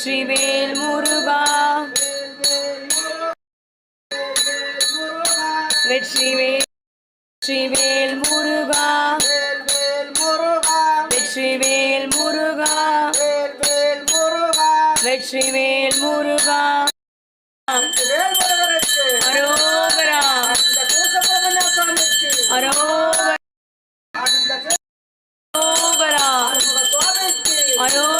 வெற்றிவேல் முருகா. வெற்றிவேல் வெற்றிவேல் முருகா. வெற்றிவேல் முருகா. வெற்றிவேல் முருகா. அரோகரா. அரோகரா. அரோகரா.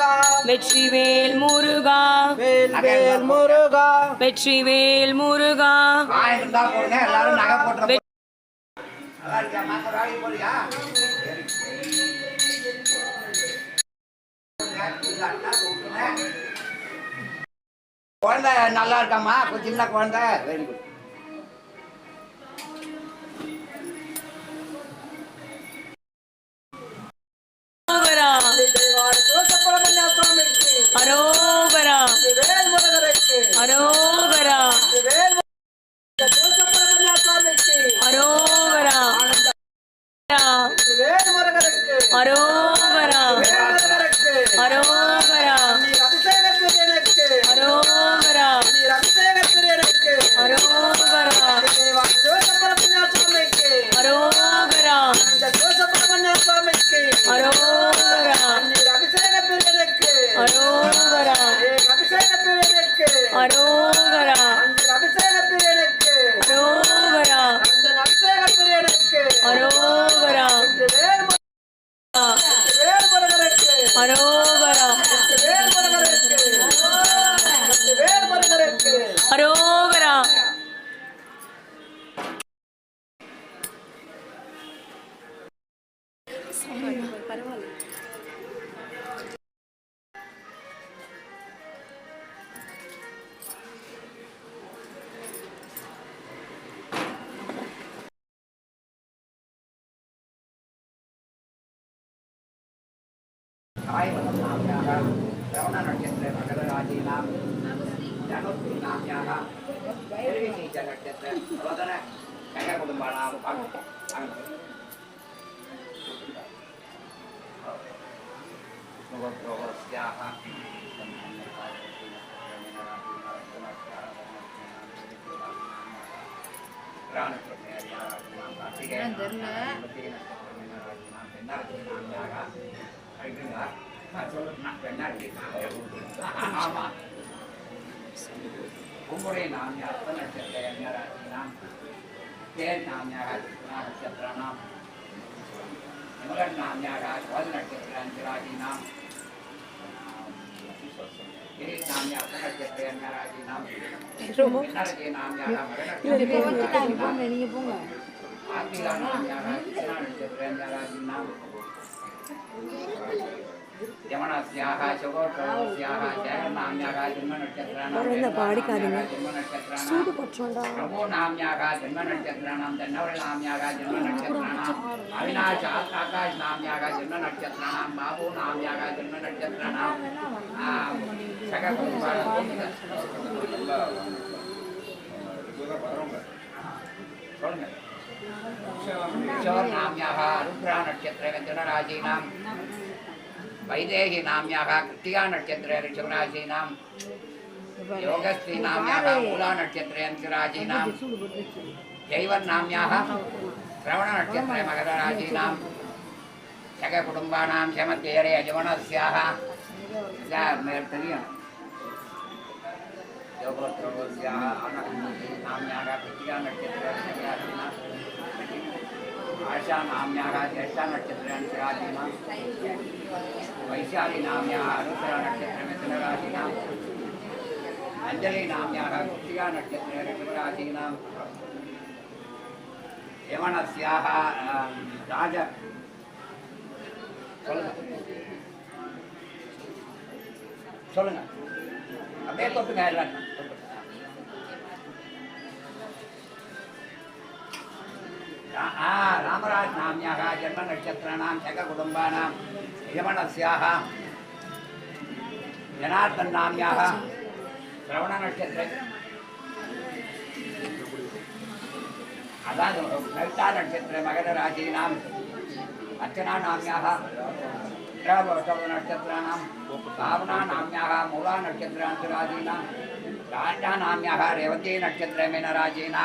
முருகா. வெற்றிவேல் முருகா. வேல் முருகா. வெற்றிவேல் முருகா. குழந்தை நல்லா இருக்காமா சின்ன குழந்தை. வெரி குட் காயவதம் நாமியாக ரவண நட்சத்திர மகராஜீனாம் தனுர்த்தி நாமியாகாம் திருவி நீச்ச நட்சத்திர ரோதன கங்க குடும்பானாம் தெரியல தேர் நாமியாக நட்சத்திரம் நிமலன் நாமியாக சுவாத நட்சத்திரம் சிராஜீனாம் கிரி நாமிய அர்த்த நட்சத்திரம் ராஜீனாம் பின்னரஜி நாமியாக மக நட்சத்திரம் ஆத்திகா நாமியாக கிருஷ்ணா நட்சத்திரம் ராஜீனாம் நட்சத்திரம் பாடிக்காதீங்க. சூடு பற்றோண்டா அவினாஷ் ஆகாஷ் நாமியாக ஜென்ம நட்சத்திரம் பாபு நாமியாக ஜென்ம நட்சத்திரம் சொல்லுங்க ருத்ரா நட்சத்திர மிதுனராஜீனாம் வைதேகி நாமியாக கிருத்திகா நட்சத்திர ரிஷபராஜீனாம் யோகஸ்ரீ நாமியாக மூலா நட்சத்திர யந்திராஜீனாம் ஜெய்வன் நாமியாக சிரவண நட்சத்திர மகரராஜீனாம் சக आशा नाम्याः ज्येष्ठा नक्षत्रराशिनां वैशाली नाम्याः रुद्रा नक्षत्रमिथुनराशिनाम् अञ्जलि नाम्याः कृत्तिका नक्षत्रराशिनां यमनस्याः राज சொல்லுங்க சொல்லுங்க அப்படியே தொட்டுங்க எல்லாரும் रामराज रामराज नाम्यः जन्म नक्षत्राणां शख कुटुंबानां यमनस्याः जनार्दन नाम्यः श्रवण नक्षत्रे अदा नक्षत्र नक्षत्रे मगध अर्चना नाम्यः नक्षत्राण भावना नाम मूला नक्षत्र राजीना राजा नाम रेवती नक्षत्र मीनराजीना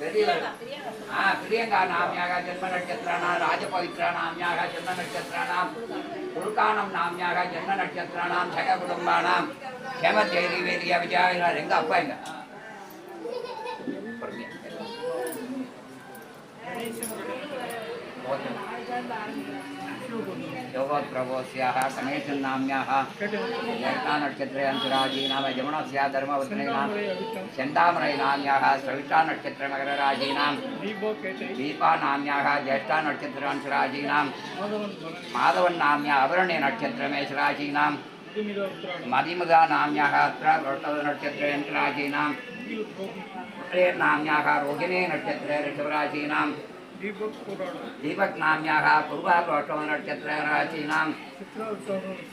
பெரிய ஆ பிரியங்கா நாமியாக ஜென்ம நட்சத்திரம் ராஜபவித்ரா நாமியாக ஜென்ம நட்சத்திரம் துர்கானம் நாமியாக ஜென்ம நட்சத்திரம் சக குடும்பானாம் योगोत्प्रभोस्याः गणेशन्नाम्याः ललितानक्षत्रयन्तुराजीनाम यमुनस्या धर्मवर्धनैनां चण्डामरैनाम्याः स्रविष्टानक्षत्रमकरराजीनां दीपानाम्याः ज्येष्ठानक्षत्रांशुराजीनां माधवन्नाम्या अवरण्यनक्षत्रमेशराजीनां मदिमदानाम्याः अत्र नाम्याः रोहिणे नक्षत्रे ऋषभराजीनां दीपक नाम्याः पूर्वाभ्रोष्टमनक्षत्रराशीनां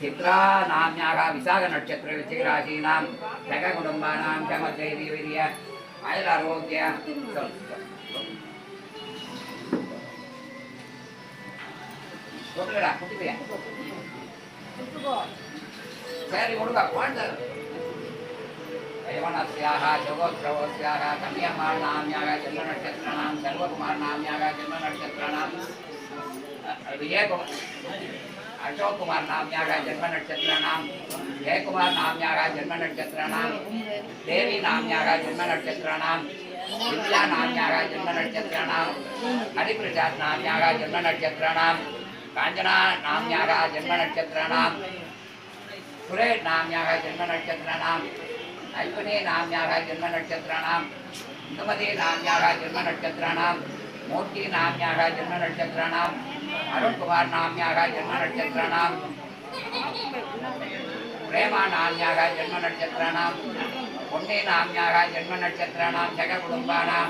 चित्रानाम्याः विशाखनक्षत्रविचिराशीनां जगकुटुम्बानां क्षमचैवीर्य आयुरारोग्य ಸರಿ ಹುಡುಗ ಮಾಡ್ತಾರೆ यवनस्याः जोगोत्सवस्याः कन्यामानाम्याः जन्मनक्षत्राणां, सर्वकुमारनाम्याः जन्मनक्षत्राणां विजयकुमार अशोक कुमार नाम्याः जन्मनक्षत्राणां जयकुमार नाम्याः जन्मनक्षत्राणां देवी नाम्याः जन्मनक्षत्राणां विद्या नाम्याः जन्मनक्षत्राणां हरिप्रसाद नाम्याः जन्मनक्षत्राणां काञ्चना नाम्याः जन्मनक्षत्राणां सुरेश नाम्याः जन्मनक्षत्राणां अल्पने नाम्याः जन्मनक्षत्राणां इन्दुमती नाम्याः जन्मनक्षत्राणां मूर्ति नाम्याः जन्मनक्षत्राणां अरुणकुमार नाम्याः जन्मनक्षत्राणां प्रेमा नाम्याः जन्मनक्षत्राणां पुण्ये नाम्याः जन्मनक्षत्राणां जगकुटुम्बानां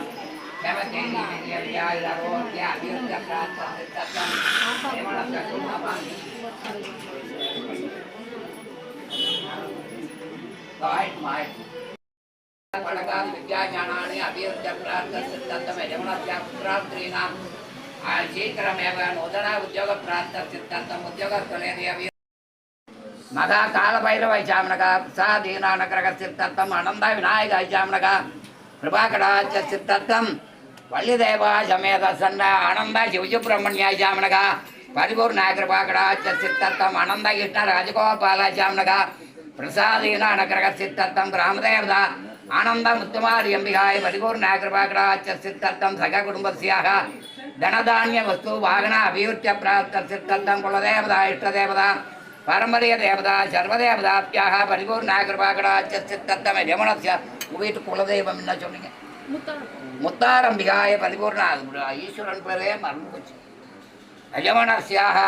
प्राप्तं పడకాది విద్యాజానాన్ని అభివృద్ధి సిద్ధాంతమే యమునత్యాపుత్రాత్రీనాం శీఘ్రమేవ నూతన ఉద్యోగ ప్రాంత సిద్ధాంతం ఉద్యోగస్తులేని అభివృద్ధి మగా కాలభైరవ ఐచామనగ సా దీనానగరగ సిద్ధార్థం అనంద వినాయక ఐచామనగ కృపాకడాచ సిద్ధార్థం వల్లిదేవ సమేత సన్న ఆనంద శివసుబ్రహ్మణ్య ఐచామనగ పరిపూర్ణ కృపాకడాచ సిద్ధార్థం ఆనంద కృష్ణ రాజగోపాల ఐచామనగ ஐச்சாமனக பிரசாதீனானகரக சித்தர்த்தம் கிராமதேவதா ஆனந்த முத்துமாரி அம்பிகாய பரிபூர்ண கிருபாகடாச்ச சித்தர்த்தம் சக குடும்பஸ்யாக தனதானிய வஸ்து வாகன அபிவிருத்திய பிராப்த சித்தர்த்தம் குலதேவதா இஷ்டதேவதா பாரம்பரிய தேவதா சர்வதேவதாப்தியாக பரிபூர்ண கிருபாகடாச்ச சித்தர்த்தம் யமுனஸ்ய உங்க வீட்டு குலதெய்வம் என்ன சொன்னீங்க? முத்தாரம்பிகாய பரிபூர்ண ஈஸ்வரன் பேரே மறந்து போச்சு. யஜமனஸ்யாக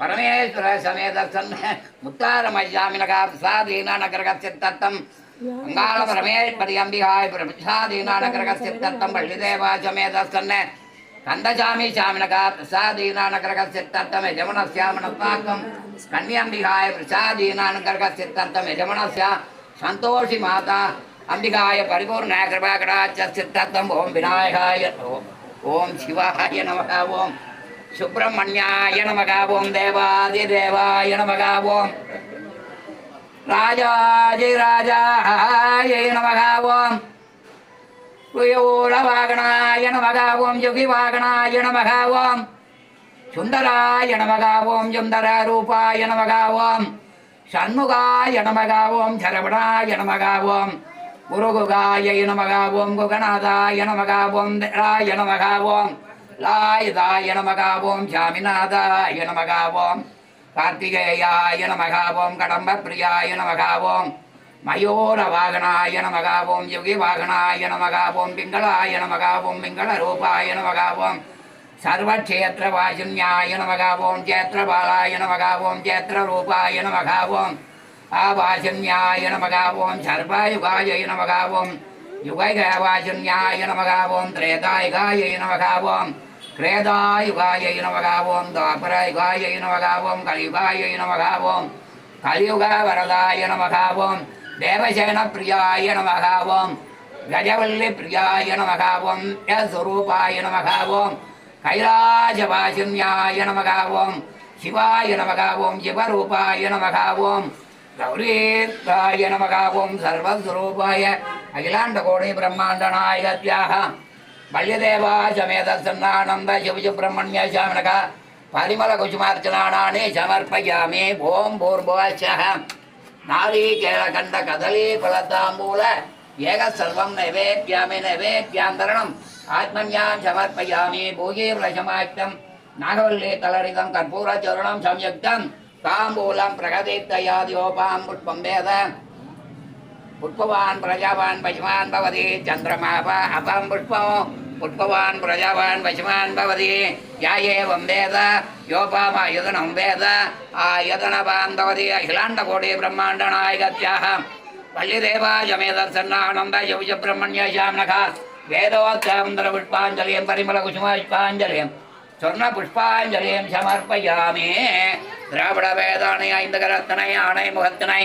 परमेश्वर समेत मुत्तारमय्यामिनकार्थसादीनानगरकश्चित्तत्तम् अङ्गालपरमेश्वरियम्बिकाय प्रपच्छादीनानगरकश्चित्तत्तम् पण्डितेवाचमेतस्सन् कन्दचामि चामिनकार्थसादीनानगरकश्चित्तत्तम् यजमनस्यामनस्वाकम् कन्यम्बिकाय प्रसादीनानगरकश्चित्तत्तम् यजमनस्य सन्तोषि माता अम्बिकाय परिपूर्ण कृपाकटाच्चित्तत्तम् ओं विनायकाय ओं शिवाय नमः। ओं சுப்பிரமணியாய நமக ஓம் தேவாதி தேவாய நமக ஓம். ராஜாஜி ராஜாய நமக ஓம். குயோரவாகனாய நமக ஓம் யுகிவாகனாய நமக ஓம். சுந்தராய நமக ஓம் சுந்தர ரூபாய நமக ஓம். ஷண்முகாய நமக ஓம் சரவணாய நமக ஓம். குருகுகாய நமக ஓம் குகநாதாய நமக ஓம் ராய நமக ஓம். லாயுதாய நமகாவோம் ஜாமிநாதாய நமகாவோம் கார்த்திகேயாய நமகாவோம் கடம்ப பிரியாய நமகாவோம் மயூர வாகனாய நமகாவோம் யுகி வாகனாய நமகாவோம் பிங்களாய நமகாவோம் பிங்கள ரூபாய நமகாவோம் சர்வக்ஷேத்திர வாசின்யாய நமகாவோம் ஓம் சேத்திரபாலாய நமக ஓம் சேத்திரரூபாய நமக ஆவாசின்யாய நமகாவோம் சர்வாயுகாய நமகாவோம் நமக ஓம் யுகைகவாசின்யாய நமகாவோம் திரேதாயுகாய நமக கிரேதாய் வாயை நமகாவோம் தாபராய் வாயை நமகாவோம் கலிவாயை நமகாவோம் கலியுக வரதாய நமகாவோம் தேவசேன பிரியாய நமகாவோம் கஜவல்லி பிரியாய நமகாவோம் ஓம் யஸ்வரூபாய நமக ஓம் கைலாசவாசின்யாய நமக சிவாய நமகாவோம் சிவரூபாய நமகாவோம் ஓம் நமகாவோம் சர்வஸ்வரூபாய அகிலாண்ட கோடி பிரம்மாண்ட நாயகத்யாக பல்யதேவா சமேத சன்னானந்த சிவசுப்பிரமணிய சாமனக பரிமள குசுமார்ச்சனானே சமர்ப்பயாமி ஓம் பூர்போச்சக நாரீகேளகண்ட கதலி பலத்தாம்பூல ஏக சர்வம் நைவேத்யாமி நைவேத்யாந்தரணம் ஆத்மஞான் சமர்ப்பயாமி பூஜீர்லசமாக்தம் நாகவல்லி தலரிதம் கற்பூரச்சரணம் சம்யுக்தம் தாம்பூலம் பிரகதித்தயாதியோபாம் புஷ்பம் வேத புஷ்பவான் பிரஜாவான் பசுமான் பவதி சந்திரமாப அபம் புஷ்பம் புஷ்பவான் பிரஜாவான் பசுமான் பவதி யா ஏவம் வேத யோபாமாயுதனம் வேத ஆயுதனவான் பவதி அகிலாண்ட கோடி பிரம்மாண்ட நாயகத்யாக வள்ளிதேவாஜமேதர்சன்னானந்த யௌஜ பிரம்மண்ய சாம்னகா வேதோத்சவந்தர புஷ்பாஞ்சலியம் பரிமள குசும புஷ்பாஞ்சலியம் சொர்ண புஷ்பாஞ்சலியம் சமர்ப்பயாமி திராவிட வேதானை ஐந்து கரத்தனை ஆணை முகத்தினை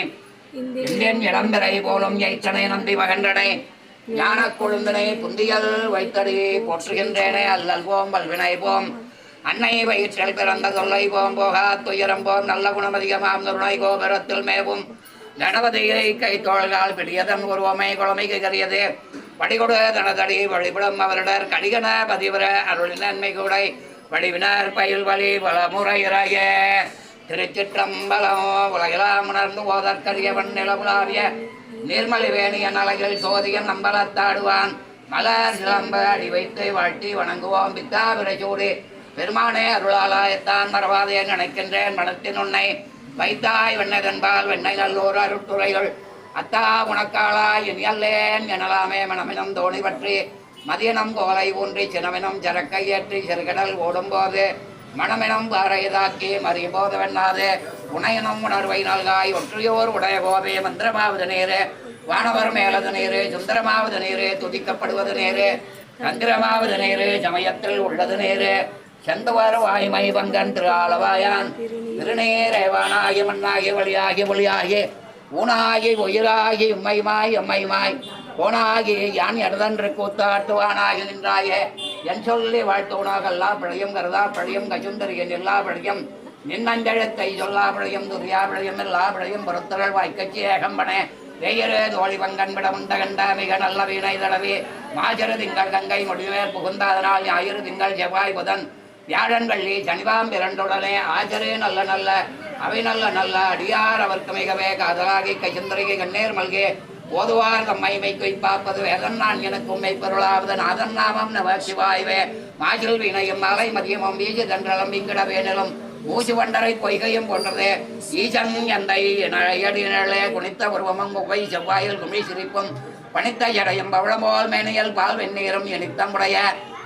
இந்தியன் இளம்பிறை போலும் எய்ச்சனை நம்பி மகன்றனை. ஞான கொழுந்தனை புந்தியல் வைத்தடி போற்றுகின்றேனே. அல்லல் போம் பல்வினை போம். அன்னை வயிற்றில் பிறந்த தொல்லை போம் போகா துயரம் போம். நல்ல குணமதிகமாம் நுருணை கோபுரத்தில் மேவும். கணபதியை கை தோள்கால் பிடியதன் உருவமை குழமைக்கு கரியது. படிகொடு தனதடி வழிபடும் அவரிடர் கடிகன பதிவிர அருளின் நன்மை கூடை. வடிவினர் பயில் வழி பல முறையிறைய திருச்சிற்றம்பலம் உலகெல்லாம் உணர்ந்து ஓதற்கரியவன் நிலவுலாவிய நீர்மலி வேணிய நலகில் சோதியன் நம்பலத்தாடுவான் மலர் சிலம்ப அடி வைத்து வாழ்த்தி வணங்குவோம் பித்தாபிரை சூடி. பெருமானே அருளாலாயத்தான் மறவாதே நினைக்கின்றேன் மனத்தின் உன்னை. வைத்தாய் வெண்ணதன்பால் வெண்ணை நல்லூர் அருட்டுரைகள் அத்தா உனக்காளா இனி அல்லேன் எனலாமே மனமினம் தோணி பற்றி மதியனம் கோலை ஊன்றி சினமினம் சரக்கை ஏற்றி சிறுகடல் ஓடும்போது. மனமெனும் பாறையதாக்கி மறிய வெண்ணாது உணயனம் உணர்வை நல்காய் ஒற்றையோர் உடைய கோபே மந்திரமாவது நேரு. வானவர் மேலது நேரு சுந்தரமாவது நேரு துதிக்கப்படுவது நேரு. சந்திரமாவது நேரு சமயத்தில் உள்ளது நேரு. செந்தவர் வாய்மை பங்கன் திரு ஆளவாயான் திருநேரேவானாகி மண்ணாகி வழியாகி ஒளியாகி ஊனாகி உயிராகி உம்மைமாய் எம்மைமாய் ஓனாகி யான் எடுதன்று கூத்தாட்டுவானாகி நின்றாயே. என் சொல்லி வாழ்த்தோனாக எல்லா பிழையும் கருதா பிழையும் கசுந்தரியன் எல்லா பிழையும். நின்னஞ்சழத்தை சொல்லா பிழையும் துரியா பிழையும் எல்லா பிழையும் பொறுத்தரல் வாய்க்கச்சி ஏகம்பனே. வேயரே தோழி பங்கன் விட உண்ட கண்ட மிக நல்ல வீணை தடவி. மாஜரு திங்கள் கங்கை முடிவேல் புகுந்தாதனால் ஞாயிறு திங்கள் செவ்வாய் புதன். வியாழன் வெள்ளி சனிவாம் பிறண்டுடனே ஆச்சரே நல்ல நல்ல அவை நல்ல நல்ல அடியார் அவர்க்கு மிகவே காதலாகி கசுந்தரிகை கண்ணீர் மல்கே. பொதுவாக தம்மை மைக்கு பார்ப்பது எதன்னான் நான் எனக்கு உண்மை பொருளாவதன் அதன் நாமம் நவ சிவாய்வே. மாசில் வினையும் மலை மதியமும் வீசு தன்றலம் விங்கிட வேணலும் ஊசி வண்டரை பொய்கையும் போன்றது ஈசன் எந்தை இயடினே குனித்த உருவமும் குவை செவ்வாயில் குமி சிரிப்பும். பணித்த எடையும் பவளமோல் மேனியல் பால் வெந்நீரும் இனித்தமுடைய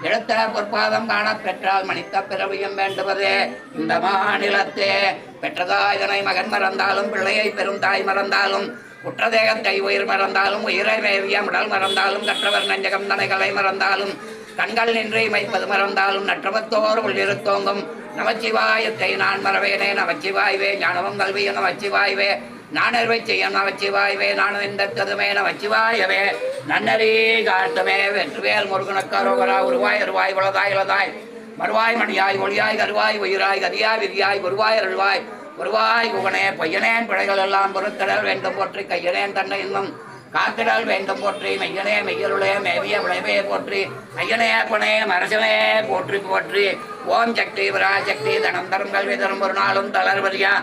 எடுத்த பொற்பாதம் காணப் பெற்றால் மணித்த பிறவியும் வேண்டுவதே இந்த மாநிலத்தே. பெற்றதா இதனை மகன் மறந்தாலும் பிள்ளையை பெரும் தாய் மறந்தாலும் குற்றதேகம் கை உயிர் மறந்தாலும் உயிரை மேவிய உடல் மறந்தாலும் கற்றவர் நஞ்சகம் தனைகளை மறந்தாலும் கண்கள் நின்று இமைப்பது மறந்தாலும் நற்றவத்தோர் உள்ளிருத்தோங்கும் நமச்சிவாயத்தை நான் மறவேனே நமச்சிவாய்வே ஞானமும் கல்வியும் நமச்சிவாய்வே. நானர்வை செய்யும் நமச்சிவாய்வே எந்த விந்தத்ததுமே நமச்சிவாயவே. நன்னறி காட்டுமே வெற்றுவேல் முருகனுக்கரோகரா உருவாய் அருவாய் உளதாய் இளதாய் மறுவாய் மணியாய் ஒளியாய் கருவாய் உயிராய் கதியாய் விதியாய் குருவாய் அருள்வாய். ஒருவாய் குகனே பொய்யனேன் பிழைகள் எல்லாம் பொறுத்திடல் வேண்டும் போற்றி கையனேன் தன்னை இன்னும் காத்திடல் வேண்டும் போற்றி மெய்யனே மெய்யருளே மேவிய விளைவே போற்றி ஐயனே பணே மரசனே போற்றி போற்றி. ஓம் சக்தி விராசக்தி தனம் தரும் கல்வி தரும் ஒரு நாளும் தளர்வரியா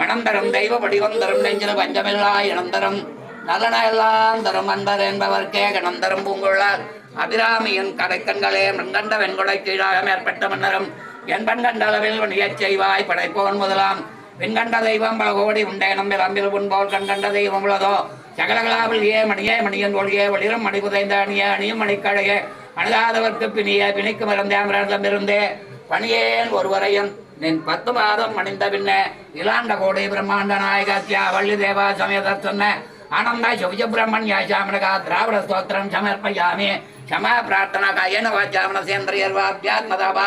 மனம் தரும் தெய்வ வடிவம் தரும் நெஞ்சில் பஞ்சமில்லா இனம் தரும். நலன எல்லாம் தரும் அன்பர் என்பவர்க்கே கணம் தரும் பூங்குள்ளார் அபிராமியின் கடைக்கண்களே மண்கண்ட வெண்கொடை கீழாக மேற்பட்ட மன்னரும் என் பண்கண்ட அளவில் செய்வாய் படைப்போன் முதலாம். விண்கண்ட தெய்வம் பல கோடி உண்டே நம்பில் அம்பில் கண்கண்ட தெய்வம் உள்ளதோ? சகலகலாவில் ஏ மணியே மணியன் ஒழியே ஒளிரும் மணி புதைந்த அணியும் மணிக்கழையே. அணுகாதவர்க்கு பிணிய பிணிக்கு மறந்தே மறந்தேன் இருந்தே பணியேன் ஒருவரையும் நின் பத்து மாதம் மணிந்த பின்னே இலாண்ட கோடி பிரம்மாண்ட நாயகத்யா வள்ளி தேவா சமேத சொன்ன சுவிஜ பிரம்மன் யாசாமனகா திராவிட ஸ்தோத்திரம் சமர்ப்பயாமி சம பிரார்த்தனா காயன வாச்சாமன சேந்திரியர்வாபியாத்மதாபா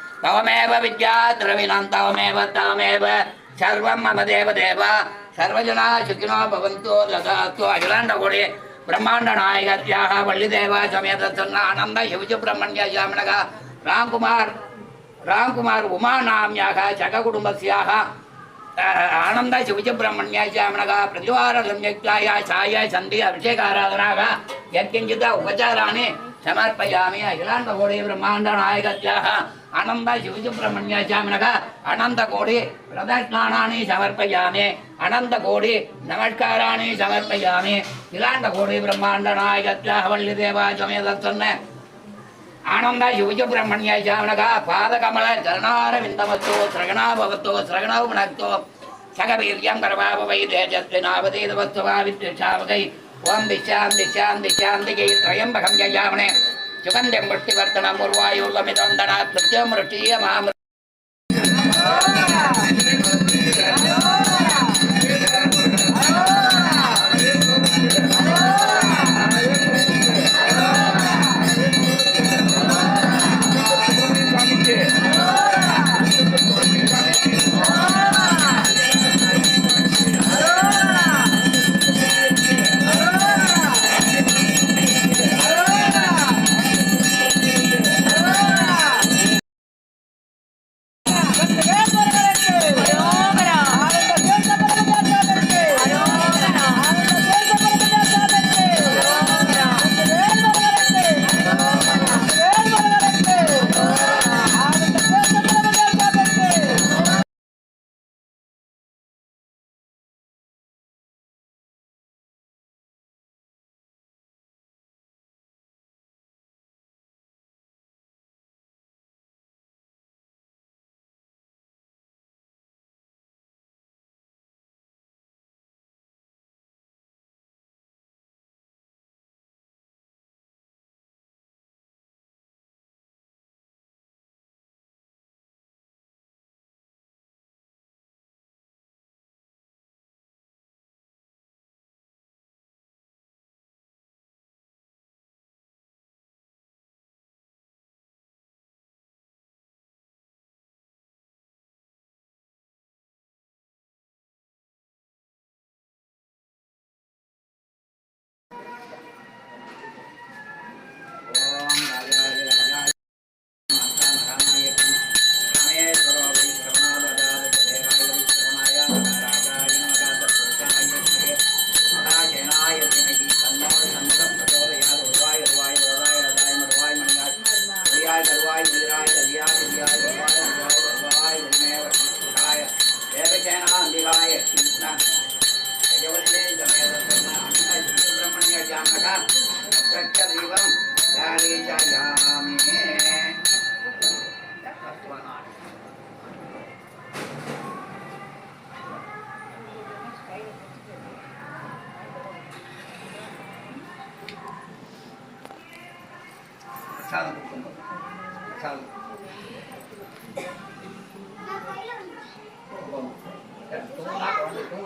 तवमेव विद्या द्रविणं तवमेव तवमेव। सर्वं मम देव देव सर्वजना सुखिनो भवन्तु ददातु। अखिलाण्डकोडे ब्रह्माण्डनायकस्याः वल्लिदेव समेत सन्नानन्द शिवजुब्रह्मण्य श्यामणः रामकुमार् रामकुमार् उमानाम्याः शखकुटुम्बस्याः आनन्द शिवजुब्रह्मण्य प्रतिवार सम्यक्ताय छाय सन्धि अभिषेक अभिषेकाराधनाः। यत्किञ्चित् उपचाराणि समर्पयामि। अखिलाण्डकोडे ब्रह्माण्डनायकस्याः அனந்த சிவசுப்பிரமணியாமினக அனந்த கோடி பிரதஷ்ணானானி சமர்ப்பயாமி அனந்த கோடி நமஸ்காராணி சமர்ப்பயாமி இதாண்ட கோடி பிரம்மாண்ட நாயகத்யாகவல்லி தேவா சமயதத்தன்னு ஆனந்த சிவசுப்பிரமணியாமினக பாதகமல சரணார விந்தமத்தோ சிரகணாபவத்தோ சிரகணாபுணக்தோ சகவீரியம் கரபாபவை தேஜஸ்வினாவதீதவத்துவா வித்யுஷாவகை ஓம் திஷாந்தி சாந்தி சாந்திகை திரயம்பகம் ஜயாமனே. சுகந்தம் குஷ்டி வர்த்தனம் உருவாயுள்ளமிதொந்தனா திருத்தியம் ருஷிய மாமிரு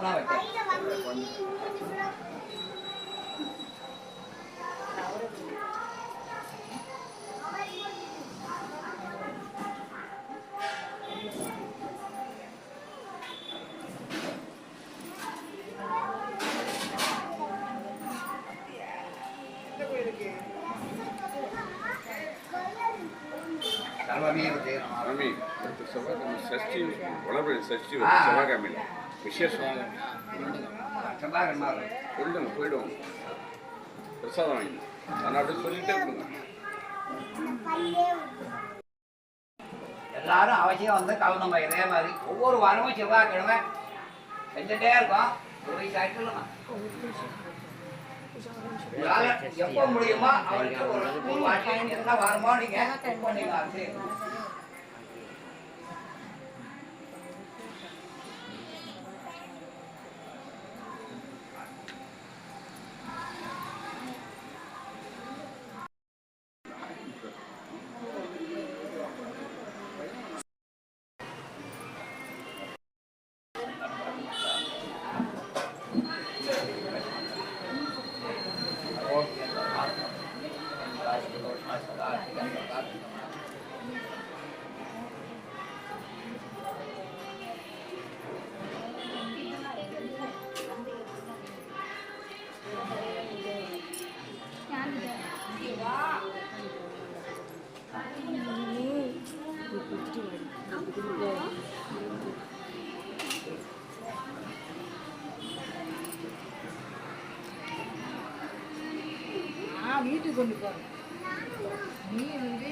நான் வைக்கிறேன் சஷ்டி வளர்படி சஷ்டி செவ்வாய்க்கிழமையில். விசேஷம் சொல்லுங்க எல்லாரும் அவசியம் வந்து கவனங்க இதே மாதிரி ஒவ்வொரு வாரமும் செவ்வாய்க்கிழமை செஞ்சுட்டே இருக்கோம். ஒரு வயசு ஆகிட்டுமா எப்போ முடியுமோ அவருக்கு ஒரு வாரமோ நீங்கள் வீட்டுக்கு கொண்டு போ. நீ வந்து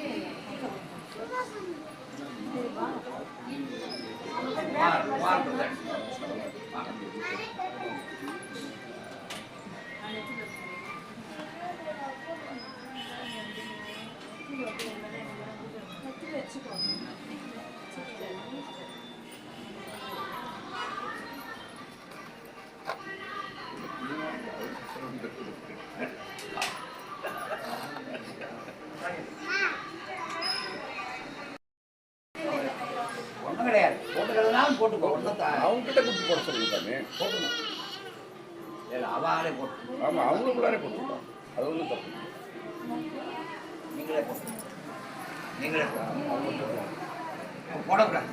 போட்டுக்கோ அவங்க கிட்ட கொடுத்து போட சொல்லுங்க சாமி. போட்டுக்கணும் இல்லை அவ ஆளே போட்டு. ஆமா அவங்களுக்குள்ளாரே போட்டுருக்கோம் அது ஒன்றும் தப்பு. நீங்களே போட்டு நீங்களே போடக்கூடாது.